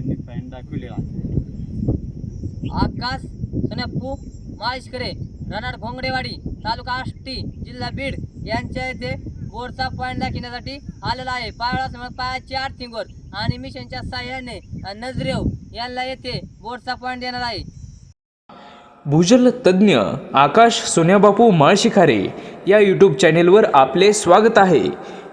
दाखविलेला आहे आकाश सोन्याप्पू माळीशकरे रनाड घोंगडेवाडी तालुका आष्टी जिल्हा बीड यांच्या येथे बोरचा पॉईंट दाखवण्यासाठी आलेला आहे. पावळा पायाची आर्थिंगवर आणि मिशनच्या साह्याने नजरेव यांना येथे बोरचा पॉईंट देणार आहे. भूजल तज्ज्ञ आकाश सोन्याबापू माळशिखारे या यूट्यूब चॅनेलवर आपले स्वागत आहे.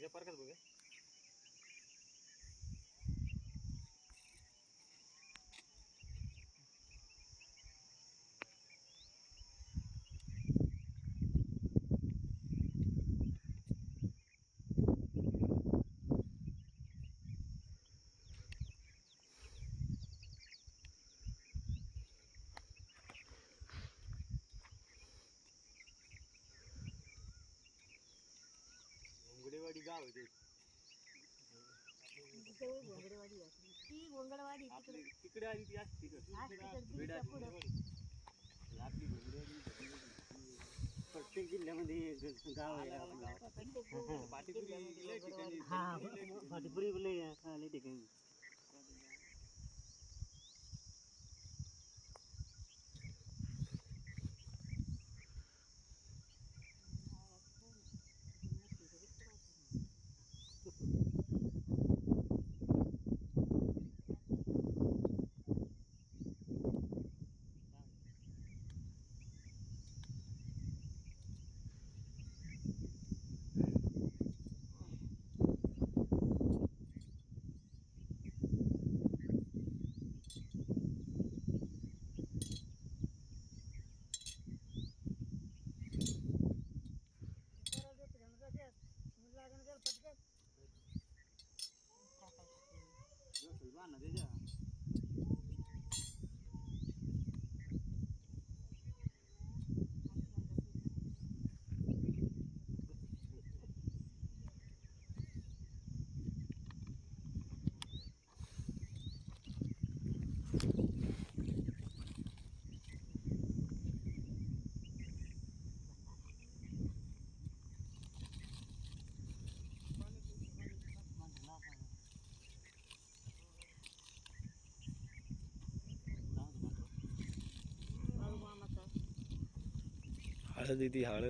ya parques. तिकडे आली ती असती प्रत्येक जिल्ह्यामध्ये गाव आहे आपलं. पाटीपुरी लय ठिकाणी. हा पाठीपुरी लय आहे, लय ठिकाणी. 他说你底下呢？